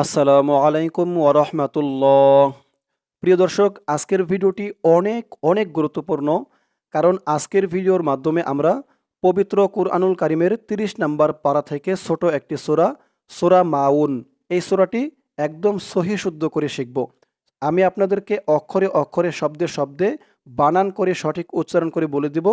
আসসালামু আলাইকুম ওরহমতুল্লাহ প্রিয় দর্শক, আজকের ভিডিওটি অনেক অনেক গুরুত্বপূর্ণ কারণ আজকের ভিডিওর মাধ্যমে আমরা পবিত্র কুরআনুল কারিমের ৩০ নাম্বার পারা থেকে ছোট একটি সোরা সোরা মাউন। এই সোরাটি একদম সহি শুদ্ধ করে শিখব। আমি আপনাদেরকে অক্ষরে অক্ষরে, শব্দে শব্দে, বানান করে সঠিক উচ্চারণ করে বলে দেব।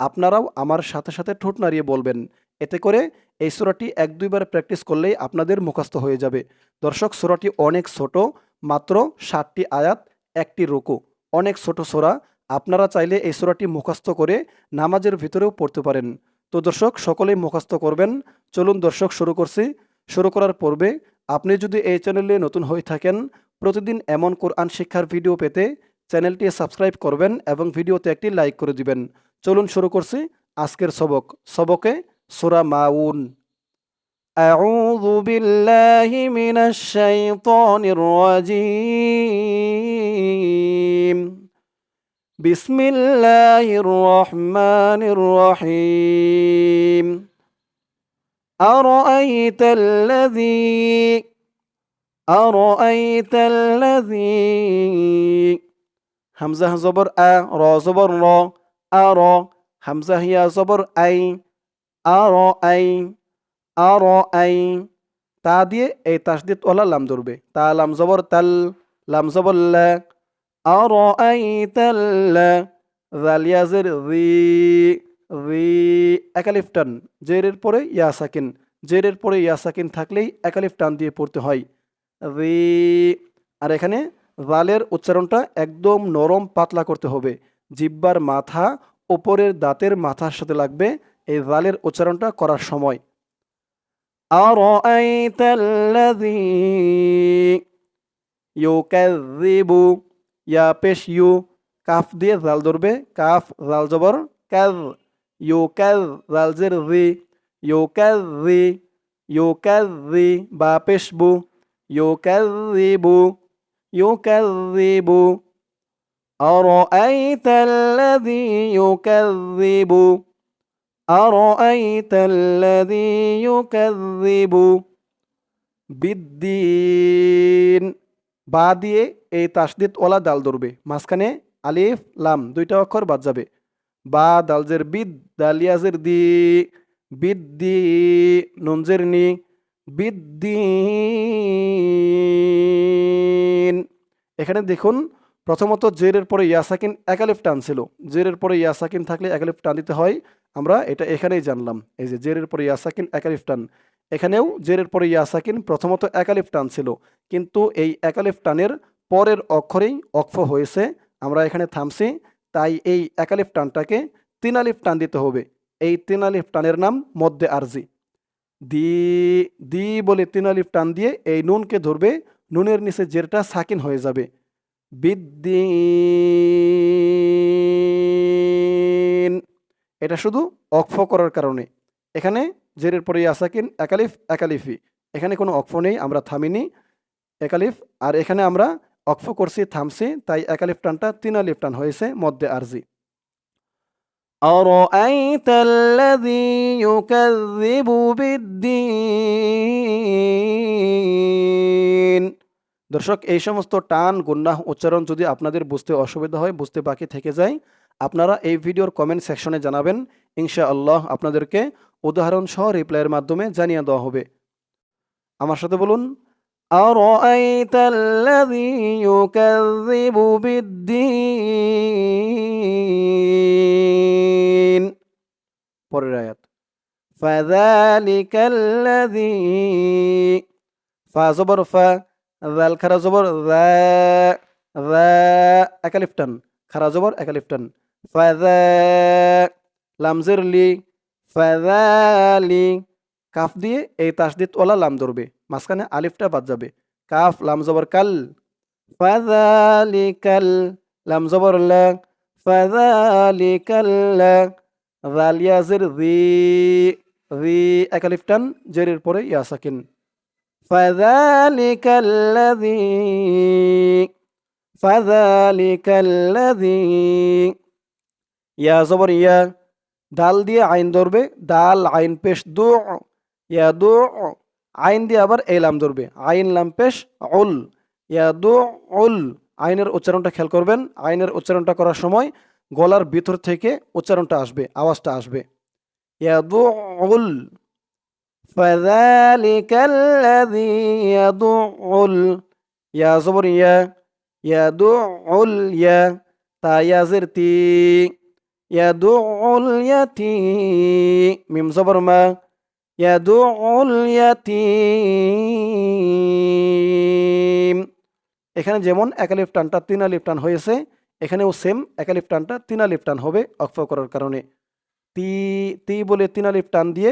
আপনারাও আমার সাথে সাথে ঠোঁট নাড়িয়ে বলবেন। এতে করে এই সোরাটি এক দুইবার প্র্যাকটিস করলেই আপনাদের মুখস্থ হয়ে যাবে। দর্শক, সোরাটি অনেক ছোট, মাত্র ষাটটি আয়াত, একটি রুকু। অনেক ছোট সোরা, আপনারা চাইলে এই সোরাটি মুখস্থ করে নামাজের ভিতরেও পড়তে পারেন। তো দর্শক, সকলেই মুখস্থ করবেন। চলুন দর্শক, শুরু করছি। শুরু করার পূর্বে আপনি যদি এই চ্যানেলে নতুন হয়ে থাকেন, প্রতিদিন এমন কোরআন শিক্ষার ভিডিও পেতে চ্যানেলটি সাবস্ক্রাইব করবেন এবং ভিডিওতে একটি লাইক করে দিবেন। চলুন শুরু করছি আজকের সবক। সবকে সোরা মাউন أعوذ بالله من الشيطان الرجيم بسم الله الرحمن الرحيم أرأيت الذي أرأيت الذي همزة زبر أ را زبر را أرى همزة هي زبر أي আর আই আর আই তা দিয়ে এই তাসদিদ ওলা লাম ধরবে। তা লাম জবর তাল, লাম জবর আর আই তাল জালিয়াজের রি রি। একালিফ টান। জেরের পরে ইয়াসাকিন। জেরের পরে ইয়াসাকিন থাকলেই একালিফটান দিয়ে পড়তে হয়। রি। আর এখানে রালের উচ্চারণটা একদম নরম পাতলা করতে হবে। জিব্বার মাথা ওপরের দাঁতের মাথার সাথে লাগবে। এই জালের উচ্চারণটা করার সময় أرأيت الذي يكذب ইয়া পেশ ইউ কাফ দিয়ে জাল ধরবে কাফ জাল জবর কাজ ইউ কাজ জাল জের রি ইউ কাজ রি ইউ কাজ রি বা পেশ বু ইউ কাজ বু ইউ কাজ বু أرأيت الذي يكذب أرأيت الذي يكذب বিদ্দিন বা দিয়ে এই তাসদিদ ওলা দাল ধরবে মাঝখানে আলিফ লাম দুইটা অক্ষর বাদ যাবে বা দালজের বিদ দালিয়াজের দি বিদ্দি নুনজের নি বিদ্দিন এখানে দেখুন প্রথমত জেরের পরে ইয়াসাকিন একালিফ টান ছিল। জেরের পরে ইয়াসাকিন থাকলে একালিফ টান দিতে হয়। আমরা এটা এখানেই জানলাম। এই যে জেরের পরে ইয়াসাকিন একালিফ টান। এখানেও জেরের পরে ইয়াসাকিন প্রথমত একালিফ টান ছিল। কিন্তু এই একালিফ টানের পরের অক্ষরেই অক্ষ হয়েছে। আমরা এখানে থামছি। তাই এই একালিফ টানটাকে তিন আলিফ টান দিতে হবে। এই তিন আলিফ টানের নাম মধ্যে আরজি। দি দি বলে তিন আলিফ টান দিয়ে এই নুনকে ধরবে। নুনের নিচে জেরটা সাকিন হয়ে যাবে। বিদ্দিন এটা শুধু অক্ফ করার কারণে এখানে জেরের পরে ইয়াসাকিন একালিফ একালিফি এখানে কোনো অক্ফ নেই আমরা থামিনি একালিফ আর এখানে আমরা অক্ফ করছি থামছি তাই একালিফ টানটা তিন আলিফ টান হয়েছে মধ্যে আরজি أرأيت الذي يكذب بالدين দর্শক এই সমস্ত টান গুন্নাহ উচ্চারণ যদি আপনাদের বুঝতে অসুবিধা হয় বুঝতে বাকি থেকে যায় আপনারা এই ভিডিওর কমেন্ট সেকশনে জানাবেন ইনশা আল্লাহ আপনাদেরকে উদাহরণ সহ রিপ্লাইয়ের মাধ্যমে জানিয়ে দেওয়া হবে আমার সাথে বলুন أرأيت الذي يكذب بالدين পরের আয়াত فذلك الذي ফা জবর ফা জাল খারা জবর রা রা একালিফটান খারা জবর একালিফটান লামজের লি ফাদালি কাফ দিয়ে এই তাসদিদ ওলা লাম ধরবে মাঝখানে আলিফটা বাদ যাবে কাফ লাম জবর কাল ফাদালি কাল লাম জবর লা ফাদালি কাল রালিয়াজের রি রি একালিফটান জেরের পরে ইয়াসাকিন فذلك الذي فذلك الذي ইয়া জবর ইয়া দাল দিয়ে আইন ধরবে দাল আইন পেশ দু ইয়া দু আইন দিয়ে আবার এই লাম ধরবে আইন লাম পেশ উল ইয়াদু উল আইনের উচ্চারণটা খেয়াল করবেন আইনের উচ্চারণটা করার সময় গলার ভিতর থেকে উচ্চারণটা আসবে আওয়াজটা আসবে ইয়াদু উল فذلك الذي يدع ইয়া জবর ইয়া ইয়াদুল ইয়া তা ইয়াজের তি ইয়াদুল ইয়াতি মিম জবর মা ইয়াদুল ইয়াতিম এখানে যেমন একালিফ টানটা তিন আলিফ টান হয়েছে এখানেও সেম একালিফ টানটা তিন আলিফ টান হবে অক্ফ করার কারণে তি তি বলে তিন আলিফ টান দিয়ে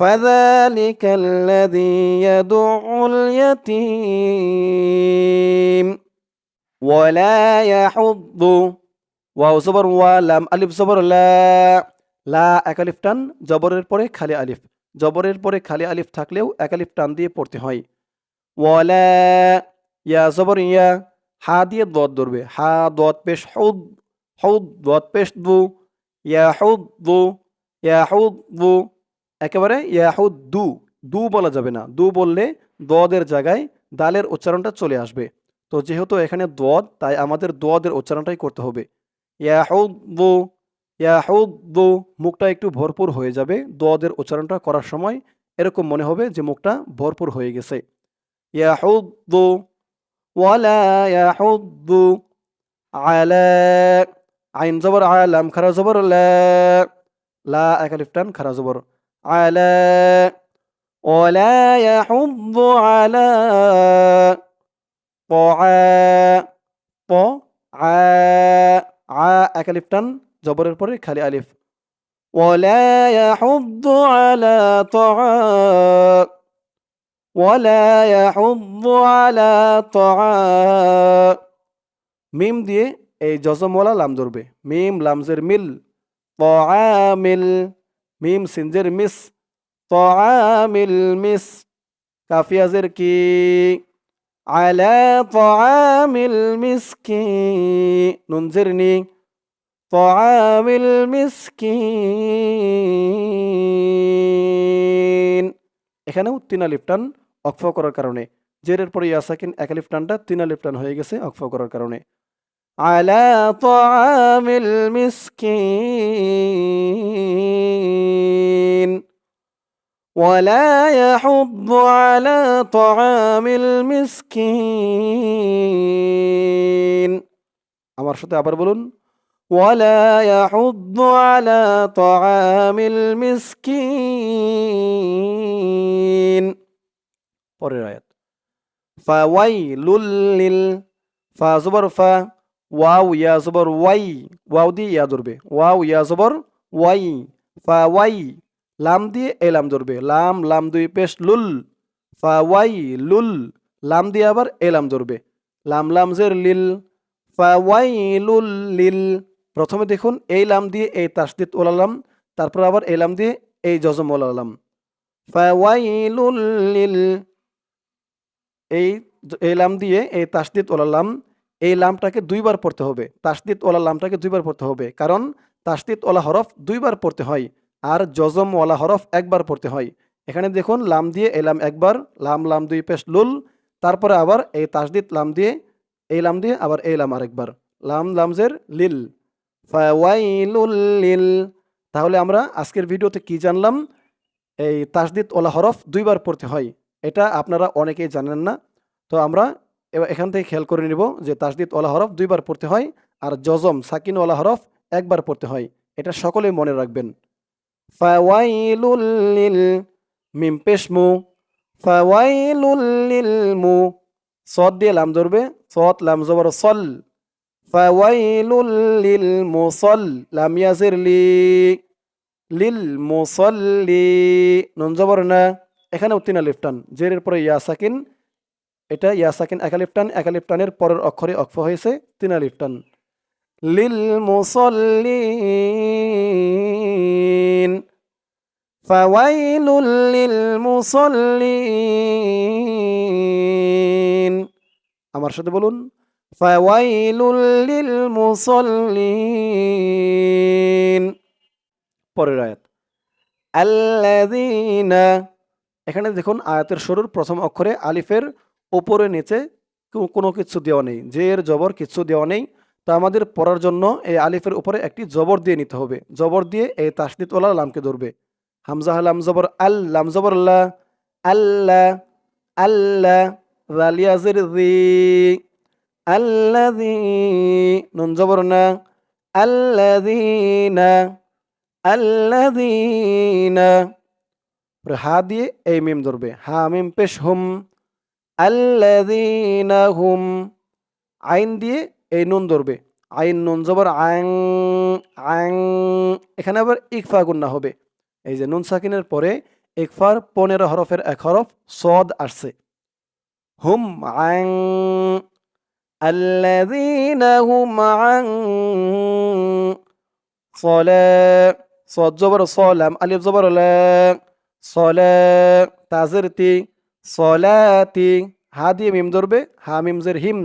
فذلك الذي يدع اليتيم ولا يحض ওয়াও জবর ওয়া লাম আলিফ জবর লা লা এক আলিফ টান জবরের পরে খালি আলিফ জবরের পরে খালি আলিফ থাকলেও এক আলিফ টান দিয়ে পড়তে হয় ওয়ালা ইয়া জবর ইয়া হা দিয়ে দত ধরবে হা দত পেশ হৌদ হৌদ দত পেশ দু ইয়া হৌদ দু ইয়া হৌদ দু একেবারে ইয়াহুদ দু দু বলা যাবে না। দু বললে দদের জায়গায় দালের উচ্চারণটা চলে আসবে। তো যেহেতু এখানে দদ তাই আমাদের দদের উচ্চারণটাই করতে হবে। ইয়াহুদ্দু ইয়াহুদ্দু মুখটা একটু ভরপুর হয়ে যাবে। দদের উচ্চারণটা করার সময় এরকম মনে হবে যে মুখটা ভরপুর হয়ে গেছে। ইয়াহুদ্দু ওয়ালা ইয়াহুদ্দু আলা, আইন জবর আলাম, খারা জবর লা লা একালিফ টান, খারা জবর। على ولا يحض على طعا طعا আ এক আলিফ টান জবরের পরে খালি আলিফ ولا يحض على طعام ولا يحض على طعام মিম দিয়ে এই জজমওয়ালা লাম ধরবে মিম লামজের মিল طعامل মিম সিনজের মিস তামিল মিস। কাফিয়াজের কি? আলা তামিল মিসকি। নুনজের নি তামিল মিসকিন এখানেও তিন আলিফ টান অক্ফ করার কারণে। জেরের পরে ইয়াসাকিন এক আলিফ টানটা তিন আলিফ হয়ে গেছে অক্ফ করার কারণে। على طعام المسكين ولا يحض على طعام المسكين আমার সাথে আবার বলুন ولا يحض على طعام المسكين পরের আয়াত ফাওয়াইলুল লিল ফা জবর ফা ওয়াও, ইয়া জবর, ওয়াই। ওয়াও দিয়ে ইয়া ধরবে। ওয়াও, ইয়া জবর, ওয়াই। ফা, ওয়াই। লাম দিয়ে এ লাম ধরবে। লাম লাম দুই, পেশ, লুল। ফা, ওয়াই, লুল। লাম দিয়ে আবার এ লাম ধরবে। লাম লাম জের, লিল। ফা, ওয়াই, লুল, লিল। প্রথমে দেখুন, এই লাম দিয়ে এই তাসদিদ ওলালাম তারপর আবার এই লাম দিয়ে এই জজম ওলালাম ফা, ওয়াই, লুল, লিল। এই এই লাম দিয়ে এই তাসদিদ ওলালাম এই লামটাকে দুইবার পড়তে হবে। তাসদিদ ওলা লামটাকে দুইবার পড়তে হবে। কারণ তাসদিদ ওলা হরফ দুইবার পড়তে হয় আর জজম ওলা হরফ একবার পড়তে হয়। এখানে দেখুন, লাম দিয়ে এই লাম একবার, লাম লাম দুই পেশ লুল। তারপরে আবার এই তাসদিদ লাম দিয়ে, এই লাম দিয়ে আবার এই লাম আরেকবার। লাম, লামজের লিল। লিল। তাহলে আমরা আজকের ভিডিওতে কি জানলাম? এই তাসদিদ ওলা হরফ দুইবার পড়তে হয়। এটা আপনারা অনেকেই জানেন না। তো আমরা এবার এখান থেকে খেয়াল করে নিব যে তাসদিদ ওলা হরফ দুইবার পড়তে হয় আর জজম, সাকিন ওলা হরফ একবার পড়তে হয়। এটা সকলেই মনে রাখবেন। ফাওয়াইলুল লিল মিম পেশ মু। ফাওয়াইলুল লিল মু সদ দিয়ে লাম ধরবে। সদ লাম, জবর, সল। ফাওয়াইলুল লিল মুসল লাম, ইয়াজির, লি। লিল মুসল্লি নুন, জবর, না। এখানে তিন আলিফ জেরের পরে ইয়া, সাকিন। এটা ইয়াসাকিন একালিফ টান একালিফ টানের পরের অক্ষরে অক্ষ হয়েছে তিন আলিফ লিল মুসল্লিন, ফাওয়াইলুল লিল মুসল্লিন। আমার সাথে বলুন, ফাওয়াইলুল লিল মুসল্লিন। পরের আয়াত, আল্লাযীনা, এখানে দেখুন আয়াতের শুরুর প্রথম অক্ষরে আলিফের উপরে নিচে কোনো কিছু দেওয়া নেই। যে এর জবর কিছু দেওয়া নেই। তো আমাদের পড়ার জন্য এই আলিফের উপরে একটি জবর দিয়ে নিতে হবে। জবর দিয়ে এই তাসদিদওয়ালা লামকে ধরবে। হামজা লাম জবর আল, লাম জবর লা আল্লাহ আল্লাহ রালিয়াজের রি আল্লাযী নুন জবর না আল্লাযীনা হা দিয়ে এই মিম ধরবে। হা মিম পেশ হুম। আল্লাযীনা হুম আইন দিয়ে এই নুন ধরবে আইন নুন জবর আং আং এখানে আবার ইকফা গুন্না হবে এই যে নুন সাকিনের পরে ইকফার পনেরো হরফের এক হরফ সদ আসছে হুম আং الذين هم عن صلاة صاد জবর صلام ألف জবর لا صلاة তাজেরতি صلاتي হা দিয়ে মিম ধরবে হা মিম জের হিম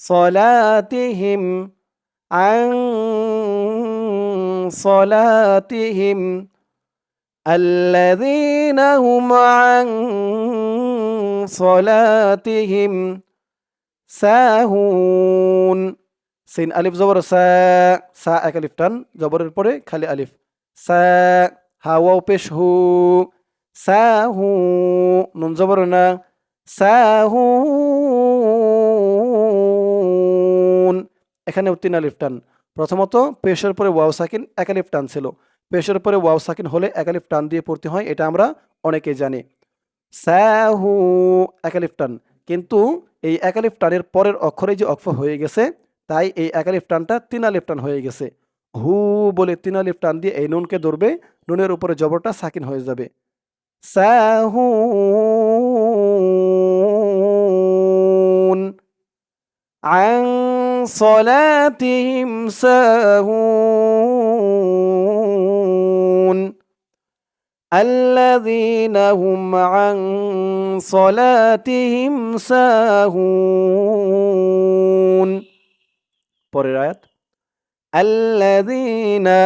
صلاتهم عن صلاتهم الذين هم عن صلاتهم সাহুন সিন আলিফ জবর সা সা এক আলিফ টান জবরের পরে খালি আলিফ সা হাওয়াও পেশ হু সাহু, নুন জবর না। সাহুন এখানে তিন আলিফ প্রথমত, পেশের পরে ওয়াও সাকিন এক আলিফ টান ছিল। পেশের পরে ওয়াও সাকিন হলে এক আলিফ টান দিয়ে পড়তে হয়, এটা আমরা অনেকেই জানি। স্যাহু এক আলিফ টান। কিন্তু এই একালিফ টানের পরের অক্ষরে যে অক্ষ হয়ে গেছে, তাই এই একালিফ টানটা হয়ে গেছে। হু বলে তিন টান দিয়ে এই নুনকে ধরবে, নুনের উপরে জবরটা সাকিন হয়ে যাবে। সাহুন عن صلاتهم ساهون الذين هم عن صلاتهم ساهون পরের আয়াত আল্লাযীনা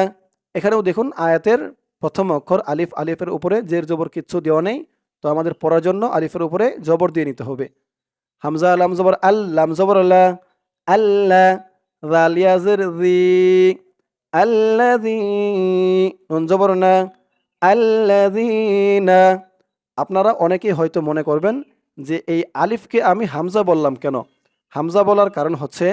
এখানেও দেখুন আয়াতের প্রথম অক্ষর আলিফ, আলিফের উপরে জের, জবর কিচ্ছু দেওয়া নেই। তো আমাদের পড়ার জন্য আলিফের উপরে জবর দিয়ে নিতে হবে। হামজা, লাম, জবর, আল, লাম, জবর আল্লাহ আল্লাহ না আপনারা অনেকেই হয়তো মনে করবেন যে এই আলিফকে আমি হামজা বললাম কেন? হামজা বলার কারণ হচ্ছে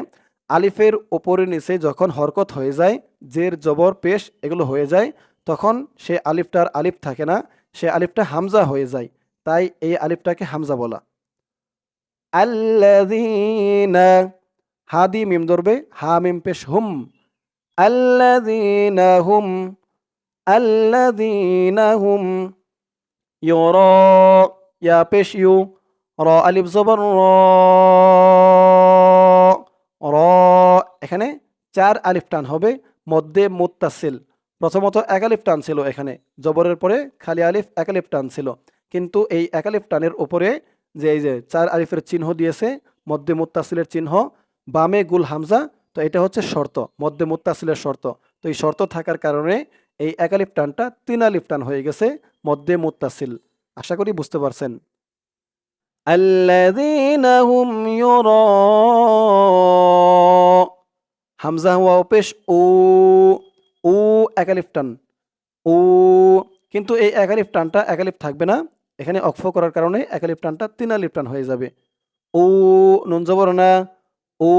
আলিফের ওপরে নিচে যখন হরকত হয়ে যায়, জের, জবর, পেশ, এগুলো হয়ে যায় তখন সে আলিফটার আলিফ থাকে না, সে আলিফটা হামজা হয়ে যায়। তাই এই আলিফটাকে হামজা বলা। আল্লাদিনা হাদি মিম ধরবে, হা মিম পেশ হুম। আল্লাদিনা হুম আল্লাদিনা হুম। ইউর ইয়া পেশ ইউ, র আলিফ জবর র। এখানে চার আলিফ টান হবে, মধ্যে মোত্তাসিল। প্রথমত একালিফ টান ছিল এখানে, জবরের পরে খালি আলিফ একালিফ টান ছিল। কিন্তু এই একালিফ টানের ওপরে যে এই যে চার আলিফের চিহ্ন দিয়েছে, মধ্যে মুত্তাসিলের চিহ্ন, বামে গুল হামজা, তো এটা হচ্ছে শর্ত, মধ্যে মুত্তাসিলের শর্ত। তো এই শর্ত থাকার কারণে এই একালিফ টানটা তিন আলিফ টান হয়ে গেছে মধ্যে মুত্তাসিল। আশা করি বুঝতে পারছেন। হামজা হওয়া পেশ ও ও এক আলিফ টান ও কিন্তু এই এক আলিফ টানটা এক আলিফ থাকবে না এখানে অক্ষ করার কারণে এক আলিফ টানটা তিন আলিফ টান হয়ে যাবে ও নুন জবর না ও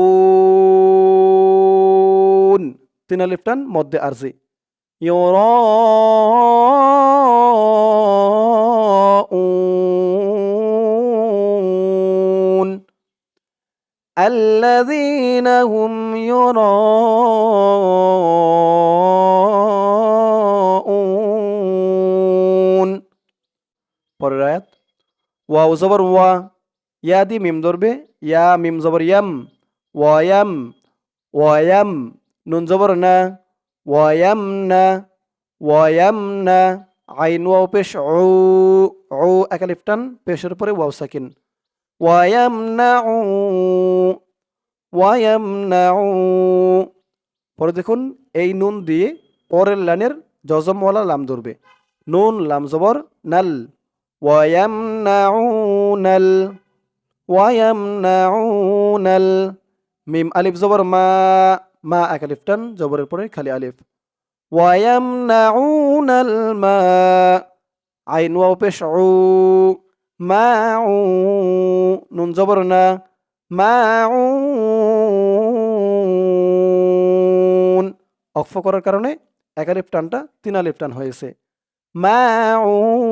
তিন আলিফ টান মধ্যে আরজি يراءون الذين هم يراءون ওয়াও জবর ওয়া ইয়া দি মিম ধরবে ইয়া মিম জবর ইয়াম ওয়ায়াম ওয়ায়াম নুন জবর না ওয়ায়াম না ওয়ায়াম না আইন ওয়াও পেশ ও ও একালিফটান পেশের পরে ওয়াও সাকিন ওয়ায়াম না ওয়ায়াম না ও পরে দেখুন এই নুন দিয়ে পরের লাইনের জজমওয়ালা লাম ধরবে নুন লাম জবর নাল ওয়ায়াম নাউনাল ওয়ায়াম নাউনাল মিম আলিফ জবর মা মা এক আলিফ টান জবরের পরে খালি আলিফ ওয়ায়াম নাউনাল মা আইন ওয়াও পেশ উ মা নুন জবর না মা অক্ফ করার কারণে এক আলিফ টানটা তিন আলিফ টান হয়েছে মাউন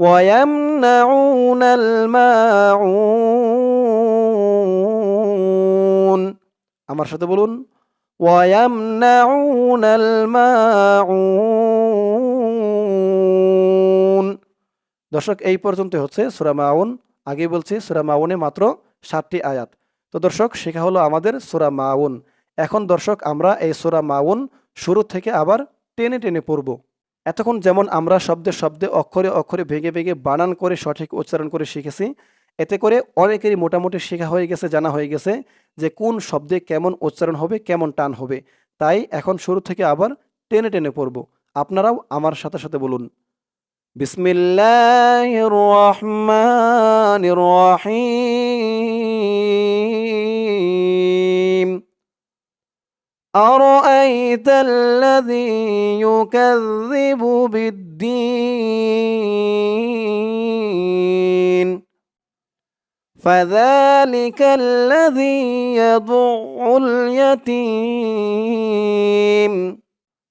ويمنعون الماعون আমার সাথে বলুন ويمنعون الماعون দর্শক এই পর্যন্ত হচ্ছে সুরা মাউন আগে বলছি সুরা মাউনে মাত্র সাতটি আয়াত তো দর্শক শেখা হলো আমাদের সুরা মাউন এখন দর্শক আমরা এই সুরা মাউন শুরু থেকে আবার টেনে টেনে পড়ব এতক্ষণ যেমন আমরা শব্দে শব্দে, অক্ষরে অক্ষরে ভেঙে ভেঙে বানান করে, সঠিক উচ্চারণ করে শিখেছি, এতে করে অনেকেরই মোটামুটি শেখা হয়ে গেছে, জানা হয়ে গেছে যে কোন শব্দে কেমন উচ্চারণ হবে, কেমন টান হবে। তাই এখন শুরু থেকে আবার টেনে টেনে পড়ব। আপনারাও আমার সাথে সাথে বলুন। বিসমিল্লাহ রহমান রহিম। أرأيت الذي يكذب بالدين؟ فذلك الذي يضع اليتيم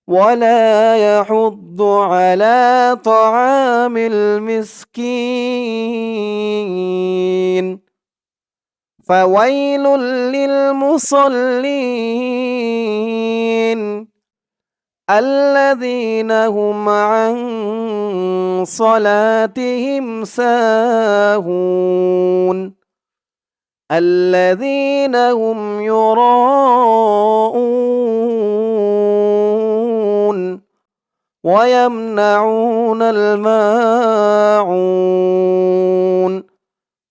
ولا يحض على طعام المسكين. فويل للمصلين الذين هم عن صلاتهم ساهون الذين هم يراءون ويمنعون الماعون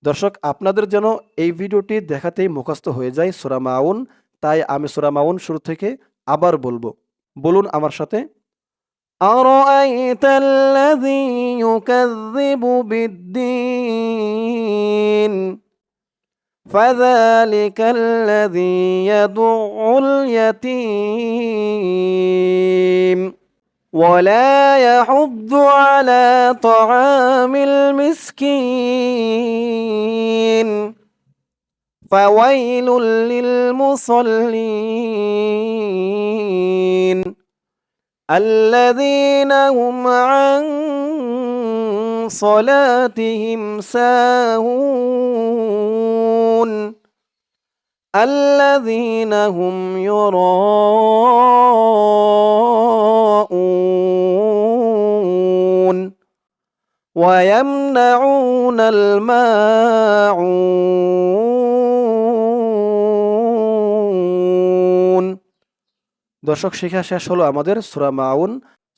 দর্শক আপনাদের যেন এই ভিডিওটি দেখাতেই মুখস্থ হয়ে যায় সুরা মাউন তাই আমি সুরা মাউন শুরু থেকে আবার বলবো বলুন আমার সাথে أرأيت الذي يكذب بالدين فذلك الذي يدع اليتيم ولا يحض على طعام المسكين فويل للمصلين الذين هم عن صلاتهم ساهون الذين هم يراءون ويمنعون الماعون দর্শক শিক্ষা শেষ হলো আমাদের সুরা মাউন।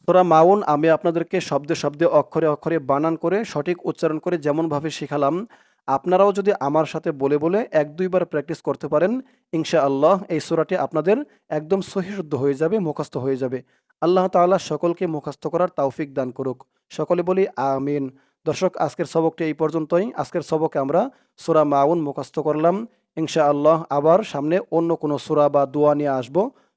সুরা মাউন আমি আপনাদেরকে শব্দে শব্দে, অক্ষরে অক্ষরে বানান করে, সঠিক উচ্চারণ করে যেমনভাবে শেখালাম। আপনারাও যদি আমার সাথে বলে বলে এক দুইবার প্র্যাকটিস করতে পারেন ইনশা আল্লাহ এই সুরাটি আপনাদের একদম সহিশুদ্ধ হয়ে যাবে, মুখস্থ হয়ে যাবে। আল্লাহ তাআলা সকলকে মুখস্থ করার তৌফিক দান করুক। সকলে বলি আমিন। দর্শক, আজকের সবকটি এই পর্যন্তই। আজকের সবকে আমরা সুরা মাউন মুখস্থ করলাম। ইনশা আল্লাহ আবার সামনে অন্য কোনো সুরা বা দোয়া নিয়ে আসব।